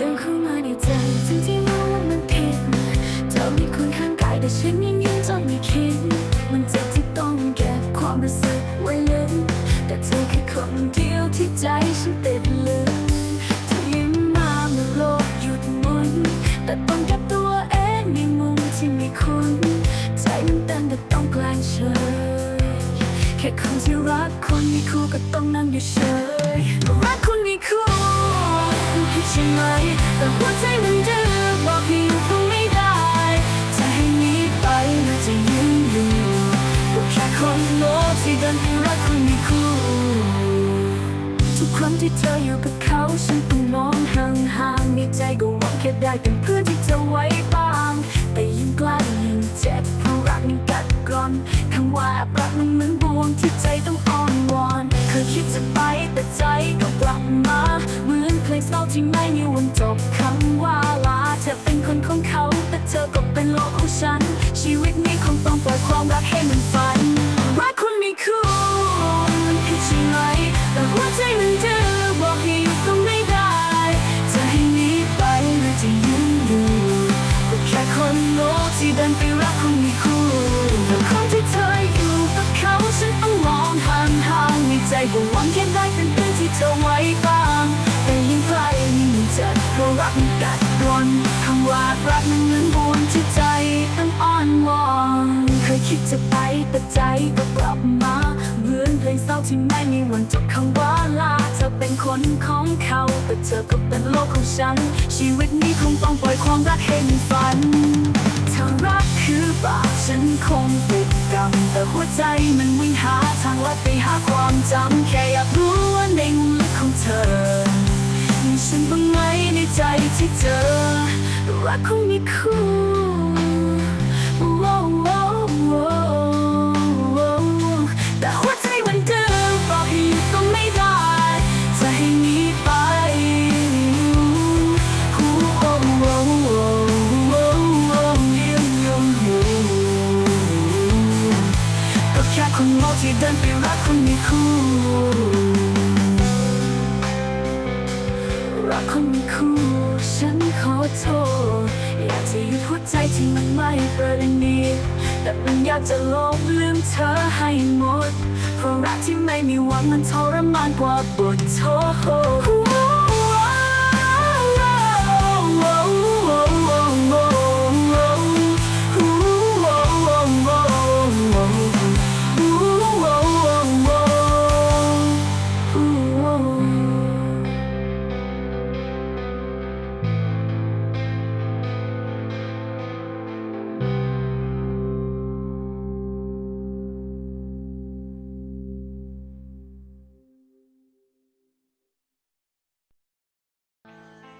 เดินเข้ามาในใจทั้งที่รู้ว่ามันผิดเธอมีคุณข้างกายแต่ฉันยังยืนจนไม่คิด มันเจ็บที่ต้องเก็บความรู้สึกไว้ลึกแต่เธอแค่คนเดียวที่ใจฉันติดลึกเธอยิ้มมาเมื่อโลกหยุดหมุน แต่ต้องกับตัวเองในมุมที่ไม่คุ้นใจมันเต้นแต่ต้องแกล้งเฉยแค่คนที่รักคนมีคู่ก็ต้องนั่งอยู่เฉยรักคน ใช่ไหม แต่หัวใจมันดื้อบอกให้อยู่คงไม่ได้ จะให้หนีไปหรือจะยืนอยู่ก็แค่คนโง่ที่ดินให้รักคนมีคู่ ทุกครั้งที่เธออยู่กับเขาฉันต้องมองห่างห่างๆในใจก็หวังแค่ได้เป็นเพื่อนที่จะไว้บ้าง แต่ยิ่งใกล้ยิ่งเจ็บเพราะรักมันกัดกร่อนคำว่ารักมันเหมือนบ่วงที่ใจต้องอ่อนวอนเคยคิดจะไปแต่ใจก็กลับมา เศร้าที่ไม่มีวันจบคำว่าลาเธอเป็นคนของเขา แต่เธอก็เป็นโลกของฉัน ชีวิตนี้คงต้องปล่อยความรักให้มันฝัน รักคนมีคู่มันผิดใช่ไหมแต่หัวใจมันดื้อบอกให้อยู่ก็ไม่ได้ จะให้หนีไปหรือจะยืนอยู่ก็แค่คนโง่ที่เดินไปรักคนมีคู่แต่คนที่เธออยู่กับเขาฉันต้องมองห่างห่างๆในใจก็หวังแค่ได้ คิดจะไปแต่ใจก็กลับมา เหมือนเพลงเศร้าที่ไม่มีวันจบคำว่าลาเธอเป็นคนของเขาแต่เธอก็เป็นโลกของฉัน ชีวิตนี้คงต้องปล่อยความรักให้มันฝันถ้ารักคือบาปฉันคงติดกรรมแต่หัวใจมันวิ่งหาทางลัดไปหาความจำแค่อยากรู้ว่าในมุมลึกของเธอมีฉันบ้างไหมในใจที่เจอรักคงมีคู่ แค่คนโง่ที่เดินไปรักคนมีคู่ รักคนมีคู่ ฉันขอโทษ อยากจะหยุดหัวใจที่มันไม่ประณีตแต่มันอยากจะลบลืมเธอให้หมด เพราะรักที่ไม่มีหวังมันทรมานกว่าบทโทษ